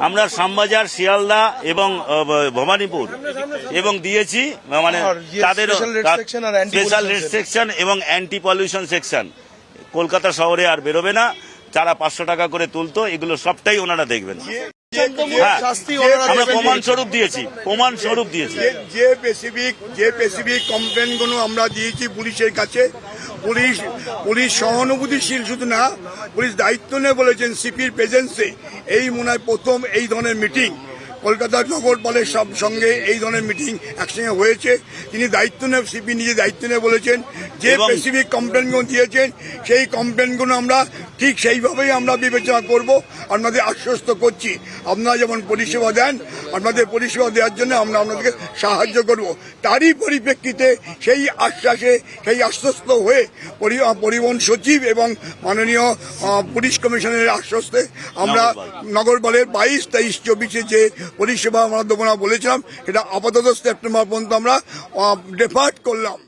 আমরা শ্যামবাজার শিয়ালদা এবং ভবানীপুর এবং দিয়েছি মানে তাদের স্পেশাল রেড সেকশন এবং অ্যান্টি পলিউশন সেকশন কলকাতা শহরে আর বেরোবে না যারা পাঁচশো টাকা করে তুলতো এগুলো সবটাই ওনারা দেখবেন। হ্যাঁ। আমরা প্রমাণ স্বরূপ দিয়েছি প্রমাণ স্বরূপ দিয়েছি। যে- যে স্পেসিফিক যে স্পেসিফিক কমপ্লেনগুলো আমরা দিয়েছি পুলিশের কাছে পুলিশ পুলিশ সহানুভূতিশীল শুধু না পুলিশ দায়িত্ব নিয়ে বলেছেন সিপির প্রেজেন্সে এই মনে হয় প্রথম এই ধরনের মিটিং কলকাতা নগর বলের সব সঙ্গে এই ধরনের মিটিং একসঙ্গে হয়েছে। তিনি দায়িত্ব নিয়ে সিপি নিজে দায়িত্ব নিয়ে বলেছেন যে স্পেসিফিক কমপ্লেনগুলো দিয়েছেন সেই কমপ্লেনগুলো আমরা ঠিক সেইভাবেই আমরা বিবেচনা করব আপনাদের আশ্বস্ত করছি। আপনারা যেমন পরিষেবা দেন আপনাদের পরিষেবা দেওয়ার জন্য আমরা আপনাদেরকে সাহায্য করব। তারই পরিপ্রেক্ষিতে সেই আশ্বাসে সেই আশ্বস্ত হয়ে পরিবহন সচিব এবং মাননীয় পুলিশ কমিশনের আশ্বস্তে আমরা নগরবাল। নগরবালের বাইশ তেইশ চব্বিশে যে পরিষেবা আমরা দেবো না বলেছিলাম এটা আপাতত সেপ্টেম্বর পর্যন্ত আমরা ডেফার্ট করলাম।